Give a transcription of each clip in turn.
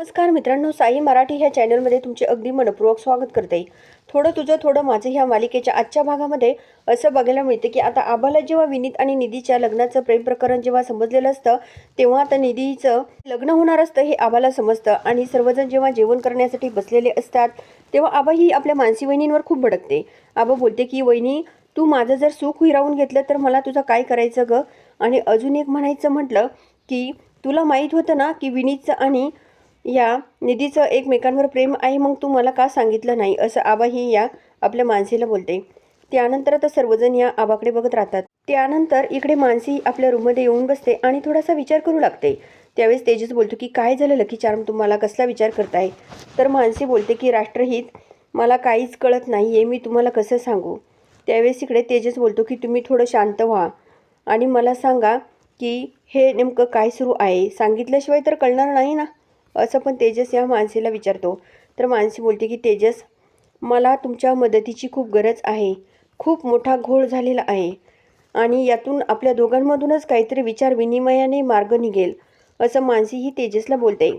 नमस्कार मित्रांनो साई मराठी ह्या चॅनलमध्ये तुमचे अगदी मनपूर्वक स्वागत करते. थोडं तुझं थोडं माझं ह्या मालिकेच्या आजच्या भागामध्ये असं बघायला मिळते की आता आबाला जेव्हा विनीत आणि निधीच्या लग्नाचं प्रेम प्रकरण जेव्हा समजलेलं असतं तेव्हा आता निधीचं लग्न होणार असतं हे आबाला समजतं. आणि सर्वजण जेव्हा जेवण करण्यासाठी बसलेले असतात तेव्हा आबा ही आपल्या मानसी वहिनींवर खूप भडकते. आबा बोलते की वहिनी तू माझं जर सुख हिरावून घेतलं तर मला तुझं काय करायचं ग? आणि अजून एक म्हणायचं म्हटलं की तुला माहीत होतं ना की विनीतचं आणि या निधीचं एकमेकांवर प्रेम आहे मग तू मला का सांगितलं नाही? असं आबा ही या आपल्या मानसीला बोलते. त्यानंतर आता सर्वजण या आबाकडे बघत राहतात. त्यानंतर इकडे मानसी आपल्या रूममध्ये येऊन बसते आणि थोडासा विचार करू लागते. त्यावेळेस तेजस बोलतो की काय झालं लकी चार्म? तुम्हाला कसला विचार करताय? तर मानसी बोलते की राष्ट्रहित मला काहीच कळत नाही आहे मी तुम्हाला कसं सांगू? त्यावेळेस इकडे तेजस बोलतो की तुम्ही थोडं शांत व्हा आणि मला सांगा की हे नेमकं काय सुरू आहे? सांगितल्याशिवाय तर कळणार नाही ना? असं पण तेजस या मानसीला विचारतो. तर मानसी बोलते की तेजस मला तुमच्या मदतीची खूप गरज आहे. खूप मोठा घोळ झालेला आहे. आणि यातून आपल्या दोघांमधूनच काहीतरी विचार विनिमयाने मार्ग निघेल असं मानसी ही तेजसला बोलते.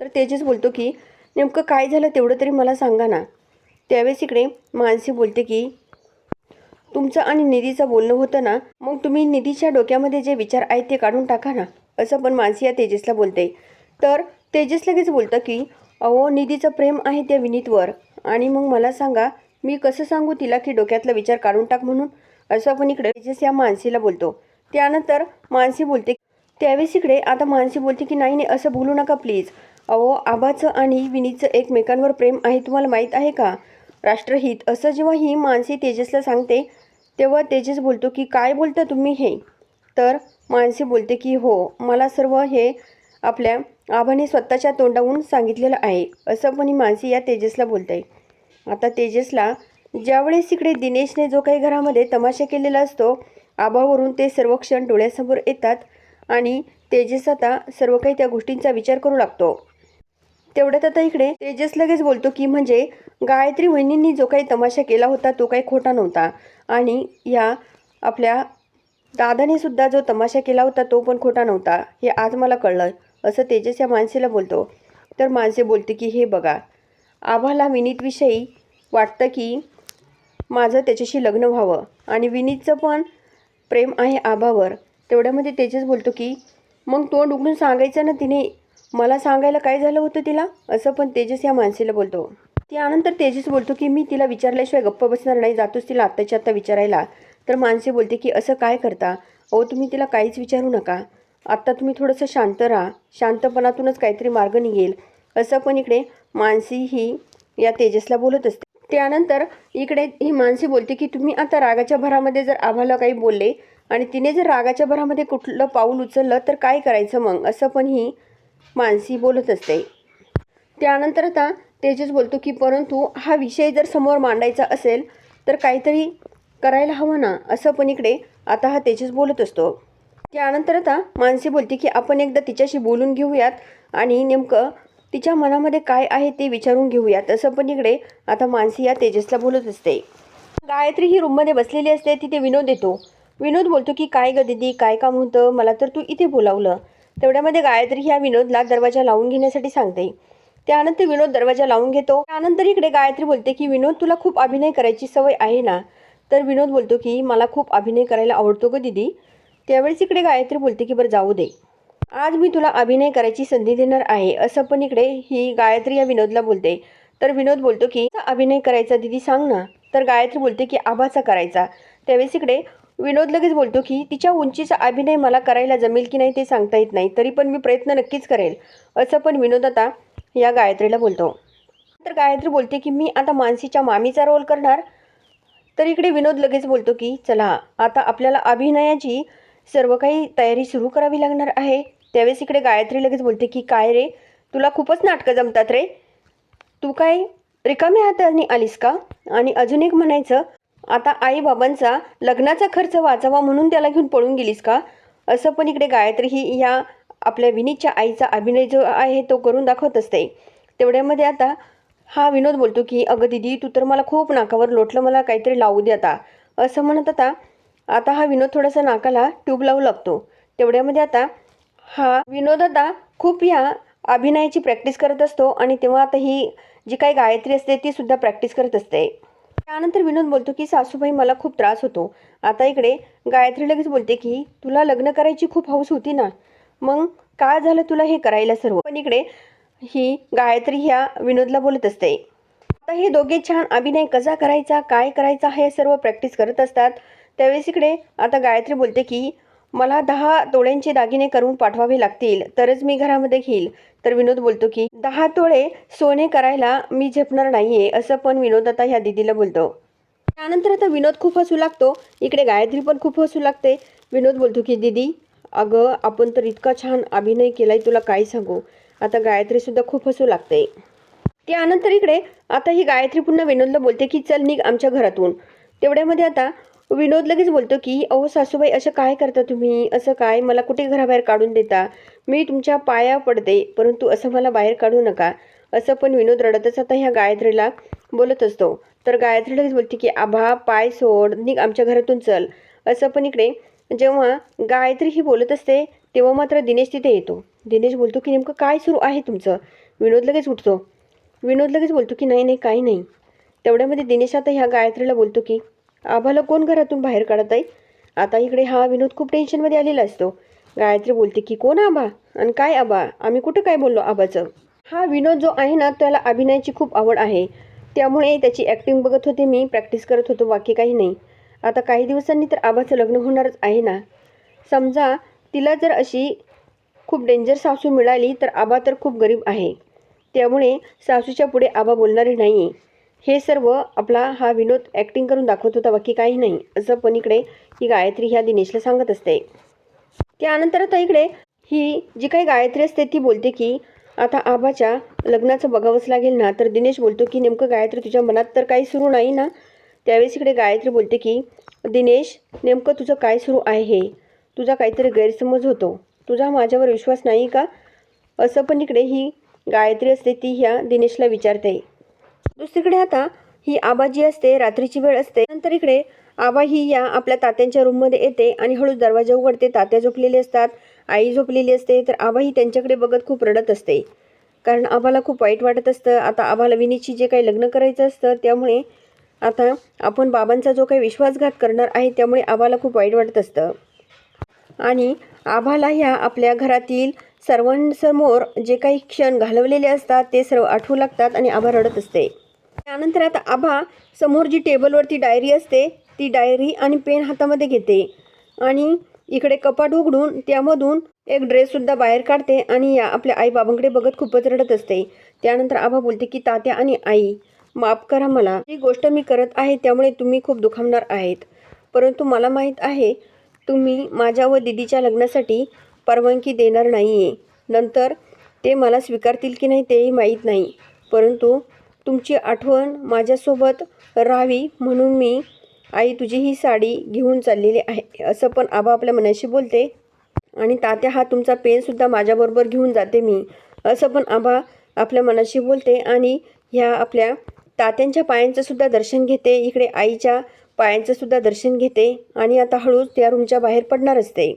तर तेजस बोलतो की नेमकं काय झालं तेवढं तरी मला सांगा ना. त्यावेळेस इकडे मानसी बोलते की तुमचं आणि निधीचं बोलणं होतं ना मग तुम्ही निधीच्या डोक्यामध्ये जे विचार आहेत ते काढून टाका ना असं पण मानसी या तेजसला बोलते. तर तेजस लगेच बोलतं की अहो निधीचं प्रेम आहे त्या विनीतवर. आणि मग मला सांगा मी कसं सांगू तिला की डोक्यातला विचार काढून टाक म्हणून? असं आपण इकडे तेजस या मानसीला बोलतो. त्यानंतर मानसी बोलते त्यावेळेस इकडे आता मानसी बोलते की नाही नाही असं बोलू नका प्लीज. अहो आबाचं आणि विनीतचं एकमेकांवर प्रेम आहे तुम्हाला माहीत आहे का? राष्ट्रहित. असं जेव्हा ही मानसी तेजसला सांगते तेव्हा तेजस बोलतो की काय बोलता तुम्ही हे? तर मानसी बोलते की हो मला सर्व हे आपल्या आभाने स्वतःच्या तोंडावरून सांगितलेलं आहे असं पण ही मानसी या तेजसला आहे आता तेजसला ज्यावेळेस इकडे दिनेशने जो काही घरामध्ये तमाशा केलेला असतो आभावरून ते सर्व क्षण डोळ्यासमोर येतात आणि तेजस आता सर्व काही त्या गोष्टींचा विचार करू लागतो. तेवढ्यात आता इकडे तेजस लगेच बोलतो की म्हणजे गायत्री वहिनींनी जो काही तमाशा केला होता तो काही खोटा नव्हता आणि या आपल्या दादाने सुद्धा जो तमाशा केला होता तो पण खोटा नव्हता हे आज मला कळलं. असं तेजस या माणसेला बोलतो. तर माणसे बोलते की हे बघा आम्हाला विनीतविषयी वाटतं की माझं त्याच्याशी लग्न व्हावं आणि विनीतचं पण प्रेम आहे आभावर. तेवढ्यामध्ये तेजस बोलतो की मग तोंड उघडून सांगायचं ना तिने? मला सांगायला काय झालं होतं तिला? असं पण तेजस या माणसेला बोलतो. त्यानंतर तेजस बोलतो की मी तिला विचारल्याशिवाय गप्प बसणार नाही जातोच तिला आत्ताच्या आत्ता विचारायला. तर माणसे बोलते की असं काय करता? अहो तुम्ही तिला काहीच विचारू नका. आत्ता तुम्ही थोडंसं शांत राहा. शांतपणातूनच काहीतरी मार्ग निघेल. असं पण इकडे मानसी ही या तेजसला बोलत असते. त्यानंतर इकडे ही मानसी बोलते की तुम्ही आता रागाच्या भरामध्ये जर आम्हाला काही बोलले आणि तिने जर रागाच्या भरामध्ये कुठलं पाऊल उचललं तर काय करायचं मग? असं पण ही मानसी बोलत असते. त्यानंतर आता तेजस बोलतो की परंतु हा विषय जर समोर मांडायचा असेल तर काहीतरी करायला हवं ना? असं पण इकडे आता हा तेजस बोलत असतो. त्यानंतर आता मानसी बोलते की आपण एकदा तिच्याशी बोलून घेऊयात आणि नेमकं तिच्या मनामध्ये काय आहे ते विचारून घेऊयात. असं पण इकडे आता मानसी या तेजसला बोलत असते. गायत्री ही रूममध्ये बसलेली असते तिथे विनोद येतो. विनोद बोलतो की काय ग दिदी काय काम होतं? मला तर तू इथे बोलावलं. तेवढ्यामध्ये गायत्री ह्या विनोदला दरवाजा लावून घेण्यासाठी सांगते. त्यानंतर विनोद दरवाजा लावून घेतो. त्यानंतर इकडे गायत्री बोलते की विनोद तुला खूप अभिनय करायची सवय आहे ना? तर विनोद बोलतो की मला खूप अभिनय करायला आवडतो ग दिदी. त्यावेळेस इकडे गायत्री बोलते की बरं जाऊ दे. आज मी तुला अभिनय करायची संधी देणार आहे. असं पण इकडे ही गायत्री या विनोदला बोलते. तर विनोद बोलतो की अभिनय करायचा दिदी सांग ना. तर गायत्री बोलते की आभाचा करायचा. त्यावेळेस इकडे विनोद लगेच बोलतो की तिच्या उंचीचा अभिनय मला करायला जमेल की नाही ते सांगता येत नाही तरी पण मी प्रयत्न नक्कीच करेल. असं पण विनोद आता या गायत्रीला बोलतो. तर गायत्री बोलते की मी आता मानसीच्या मामीचा रोल करणार. तर इकडे विनोद लगेच बोलतो की चला आता आपल्याला अभिनयाची सर्व काही तयारी सुरू करावी लागणार आहे. त्यावेळेस इकडे गायत्री लगेच बोलते की काय रे? तुला खूपच नाटकं जमतात रे. तू काय रिकाम्या हाताने आलीस का? आणि अजून एक म्हणायचं आता आई बाबांचा लग्नाचा खर्च वाचावा म्हणून त्याला घेऊन पळून गेलीस का? असं पण इकडे गायत्री ही या आपल्या विनीतच्या आईचा अभिनय जो आहे तो करून दाखवत असते. तेवढ्यामध्ये आता हा विनोद बोलतो की अगं दिदी तू तर मला खूप नाकावर लोटलं मला काहीतरी लावू दे आता. असं म्हणत आता आता हा विनोद थोडासा नाकाला ट्यूब लावू लागतो. तेवढ्यामध्ये आता हा विनोद आता खूप ह्या अभिनयाची प्रॅक्टिस करत असतो आणि तेव्हा आता ही जी काही गायत्री असते ती सुद्धा प्रॅक्टिस करत असते. त्यानंतर विनोद बोलतो की सासूबाई मला खूप त्रास होतो. आता इकडे गायत्री लगेच बोलते की तुला लग्न करायची खूप हौस होती ना. मग काय झालं तुला हे करायला सर्व? पण इकडे ही गायत्री ह्या विनोदला बोलत असते. आता हे दोघे छान अभिनय कसा करायचा काय करायचा हे सर्व प्रॅक्टिस करत असतात. त्यावेळेस इकडे आता गायत्री बोलते की मला दहा तोळ्यांचे दागिने करून पाठवावे लागतील तरच मी घरामध्ये घेईल. तर विनोद बोलतो की दहा तोळे सोने करायला मी झेपणार नाहीये असं पण विनोद आता ह्या दिदीला बोलतो. त्यानंतर आता विनोद खूप हसू लागतो. इकडे गायत्री पण खूप हसू लागते. विनोद बोलतो की दीदी अगं आपण तर इतका छान अभिनय केलाय तुला काय सांगू? आता गायत्री सुद्धा खूप हसू लागते. त्यानंतर इकडे आता ही गायत्री पुन्हा विनोदला बोलते की चल निघ आमच्या घरातून. तेवढ्यामध्ये आता विनोद लगेच बोलतो की अहो सासूबाई असं काय करता तुम्ही? असं काय? मला कुठे घराबाहेर काढून देता? मी तुमच्या पाया पडते परंतु असं मला बाहेर काढू नका. असं पण विनोद रडतच आता ह्या गायत्रीला बोलत असतो. तर गायत्री लगेच बोलते की आभा पाय सोड निघ आमच्या घरातून चल. असं पण इकडे जेव्हा गायत्री ही बोलत असते तेव्हा मात्र दिनेश तिथे येतो. दिनेश बोलतो की नेमकं काय सुरू आहे तुमचं? विनोद लगेच उठतो. विनोद लगेच बोलतो की नाही नाही काही नाही. तेवढ्यामध्ये दिनेश आता ह्या गायत्रीला बोलतो की आभाला कोण घरातून बाहेर काढत आहे? आता इकडे हा विनोद खूप टेन्शनमध्ये आलेला असतो. गायत्री बोलते की कोण आबा? आणि काय आबा? आम्ही कुठं काय बोललो आबाचं? हा विनोद जो आहे ना त्याला अभिनयाची खूप आवड आहे. त्यामुळे त्याची ॲक्टिंग बघत होते मी प्रॅक्टिस करत होतो बाकी काही नाही. आता काही दिवसांनी तर आबाचं लग्न होणारच आहे ना. समजा तिला जर अशी खूप डेंजर सासू मिळाली तर आबा तर खूप गरीब आहे. त्यामुळे सासूच्या पुढे आबा बोलणारे नाही आहे हे सर्व आपला हा विनोद ॲक्टिंग करून दाखवत होता बाकी काही नाही. असं पण इकडे ही गायत्री ह्या दिनेशला सांगत असते. त्यानंतर आता इकडे ही जी काही गायत्री असते ती बोलते की आता आबाच्या लग्नाचं बघावंच लागेल ना. तर दिनेश बोलतो की नेमकं गायत्री तुझ्या मनात तर काही सुरू नाही ना? त्यावेळेस इकडे गायत्री बोलते की दिनेश नेमकं तुझं काय सुरू आहे? हे तुझा काहीतरी गैरसमज होतो. तुझा माझ्यावर विश्वास नाही का? असं पण इकडे ही गायत्री असते ती ह्या दिनेशला विचारते. दुसरीकडे आता ही आबा जी असते रात्रीची वेळ असते. नंतर इकडे आबा ही या आपल्या तात्यांच्या रूममध्ये येते आणि हळूच दरवाजा उघडते. तात्या झोपलेले असतात आई झोपलेली असते तर आबा ही त्यांच्याकडे बघत खूप रडत असते. कारण आबाला खूप वाईट वाटत असतं. आता आबाला विनीची जे काही लग्न करायचं असतं त्यामुळे आता आपण बाबांचा जो काही विश्वासघात करणार आहे त्यामुळे आबाला खूप वाईट वाटत असतं. आणि आभाला ह्या आपल्या घरातील सर्वांसमोर जे काही क्षण घालवलेले असतात ते सर्व आठवू लागतात आणि आभा रडत असते. त्यानंतर आता आभा समोर जी टेबलवरती डायरी असते ती डायरी आणि पेन हातामध्ये घेते. आणि इकडे कपाट उघडून त्यामधून एक ड्रेससुद्धा बाहेर काढते आणि या आपल्या आई बाबांकडे बघत खूपच रडत असते. त्यानंतर आभा बोलते की तात्या आणि आई माफ करा मला. ही गोष्ट मी करत आहे त्यामुळे तुम्ही खूप दुखावणार आहेत. परंतु मला माहीत आहे तुम्ही माझ्या व दिदीच्या लग्नासाठी परवानगी देणार नाही आहे नंतर ते मला स्वीकारतील की नाही तेही माहीत नाही. परंतु तुमची आठवण माझ्यासोबत राहावी म्हणून मी आई तुझी ही साडी घेऊन चाललेली आहे असं पण आबा आपल्या मनाशी बोलते. आणि तात्या हा तुमचा पेनसुद्धा माझ्याबरोबर घेऊन जाते मी असं पण आबा आपल्या मनाशी बोलते. आणि ह्या आपल्या तात्यांच्या पायांचंसुद्धा दर्शन घेते इकडे आईच्या पायांचंसुद्धा दर्शन घेते. आणि आता हळूच त्या रूमच्या बाहेर पडणार असते.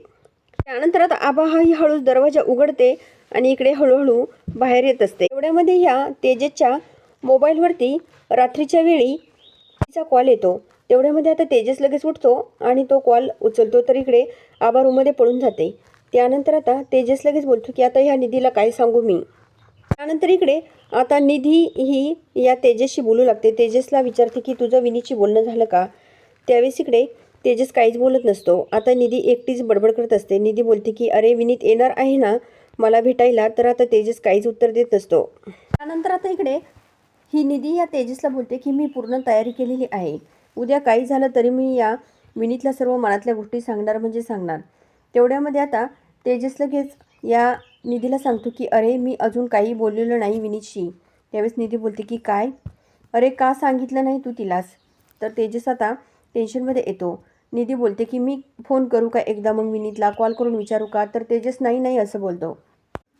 त्यानंतर आता आबा हा ही हळूच दरवाजा उघडते आणि इकडे हळूहळू बाहेर येत असते. एवढ्यामध्ये ह्या तेजेच्या मोबाईलवरती रात्रीच्या वेळी तिचा कॉल येतो. तेवढ्यामध्ये आता तेजस लगेच उठतो आणि तो कॉल उचलतो तर इकडे आबा रूममध्ये पळून जाते. त्यानंतर आता तेजस लगेच बोलतो की आता ह्या निधीला काय सांगू मी? त्यानंतर इकडे आता निधी ही या तेजसशी बोलू लागते. तेजसला विचारते की तुझं विनीची बोलणं झालं का? त्यावेळेस इकडे तेजस काहीच बोलत नसतो. आता निधी एकटीच बडबड करत असते. निधी बोलते की अरे विनीत येणार आहे ना? मला भेटायला. तर आता तेजस काहीच उत्तर देत नसतो. त्यानंतर आता इकडे ही निधी या तेजसला बोलते की मी पूर्ण तयारी केलेली आहे. उद्या काही झालं तरी मी या विनीतला सर्व मनातल्या गोष्टी सांगणार म्हणजे सांगणार. तेवढ्यामध्ये आता तेजस लगेच या निधीला सांगतो की अरे मी अजून काही बोललेलो नाही विनीतशी त्यावेळेस निधी बोलते की काय? अरे का सांगितलं नाही तू तिलास तर तेजस आता टेन्शनमध्ये येतो. निधी बोलते की मी फोन करू का एकदा मग विनीतला? कॉल करून विचारू का? तर तेजस नाही नाही असं बोलतो.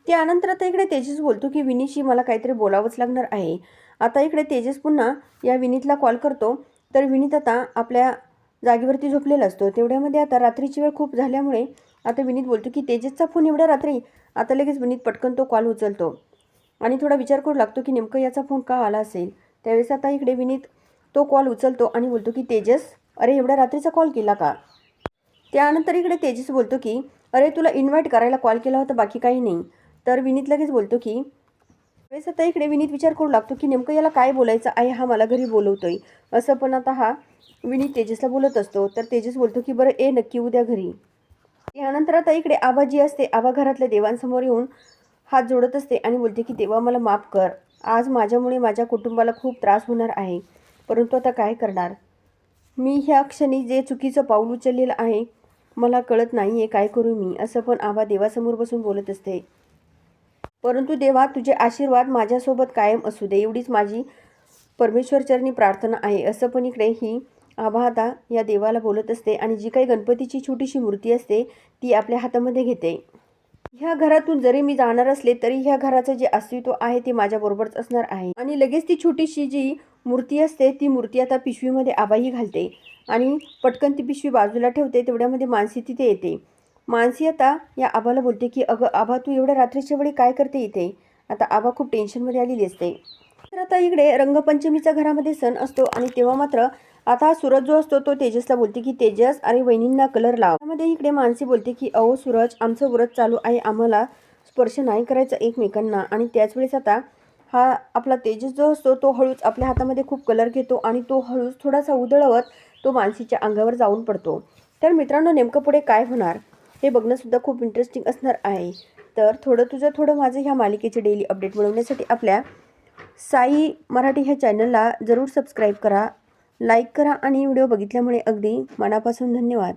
त्यानंतर आता इकडे तेजस बोलतो की विनीशी मला काहीतरी बोलावंच लागणार आहे. आता इकडे तेजस पुन्हा या विनीतला कॉल करतो. तर विनीत आता आपल्या जागेवरती झोपलेला असतो. तेवढ्यामध्ये आता रात्रीची वेळ खूप झाल्यामुळे आता विनीत बोलतो की तेजसचा फोन एवढ्या रात्री. आता लगेच विनीत पटकन तो कॉल उचलतो. आणि थोडा विचार करू लागतो की नेमकं याचा फोन का आला असेल? त्यावेळेस आता इकडे विनीत तो कॉल उचलतो आणि बोलतो की तेजस अरे एवढ्या रात्रीचा कॉल केला का? त्यानंतर इकडे तेजस बोलतो की अरे तुला इन्व्हाइट करायला कॉल केला होता बाकी काही नाही. तर विनीत लगेच बोलतो की वेळेस आता इकडे विनीत विचार करू लागतो की नेमकं याला काय बोलायचं? आहे हा मला घरी बोलवतोय. असं पण आता हा विनीत तेजसला बोलत असतो. तर तेजस बोलतो की बरं ए नक्की उद्या घरी. यानंतर आता इकडे आबा जी असते. आबा घरातल्या देवांसमोर येऊन हात जोडत असते आणि बोलते की देवा मला माफ कर. आज माझ्यामुळे माझ्या कुटुंबाला खूप त्रास होणार आहे. परंतु आता काय करणार? मी ह्या क्षणी जे चुकीचं पाऊल उचललेलं आहे मला कळत नाही आहे काय करू मी. असं पण आबा देवासमोर बसून बोलत असते. परंतु देवा तुझे आशीर्वाद माझ्यासोबत कायम असू दे. एवढीच माझी परमेश्वरचरणी प्रार्थना आहे. असं पण इकडे ही आभादा आता या देवाला बोलत असते आणि जी काही गणपतीची छोटीशी मूर्ती असते ती आपल्या हातामध्ये घेते. ह्या घरातून जरी मी जाणार असले तरी ह्या घराचं जे अस्तित्व आहे ते माझ्याबरोबरच असणार आहे. आणि लगेच ती छोटीशी जी मूर्ती असते ती मूर्ती आता पिशवीमध्ये आबाही घालते आणि पटकन ती पिशवी बाजूला ठेवते तेवढ्यामध्ये मानसी तिथे येते. मानसी आता या आबाला बोलते की अगं आबा तू एवढ्या रात्रीच्या वेळी काय करते इथे? आता आबा खूप टेन्शनमध्ये आलेली असते. तर आता इकडे रंगपंचमीचा घरामध्ये सण असतो आणि तेव्हा मात्र आता हा सूरज जो असतो तो तेजसला बोलते की तेजस अरे वहिनींना कलर लाव. त्यामध्ये इकडे मानसी बोलते की अहो सूरज आमचं व्रत चालू आहे आम्हाला स्पर्श नाही करायचा एकमेकांना. आणि त्याच वेळेस आता हा आपला तेजस जो असतो तो हळूच आपल्या हातामध्ये खूप कलर घेतो आणि तो हळूच थोडासा उधळवत तो मानसीच्या अंगावर जाऊन पडतो. तर मित्रांनो नेमकं पुढे काय होणार? हे बघणंसुद्धा खूप इंटरेस्टिंग असणार आहे. तर थोडं तुझं थोडं माझं ह्या मालिकेचे डेली अपडेट मिळवण्यासाठी आपल्या साई मराठी ह्या चॅनलला जरूर सबस्क्राईब करा लाईक करा आणि व्हिडिओ बघितल्यामुळे अगदी मनापासून धन्यवाद.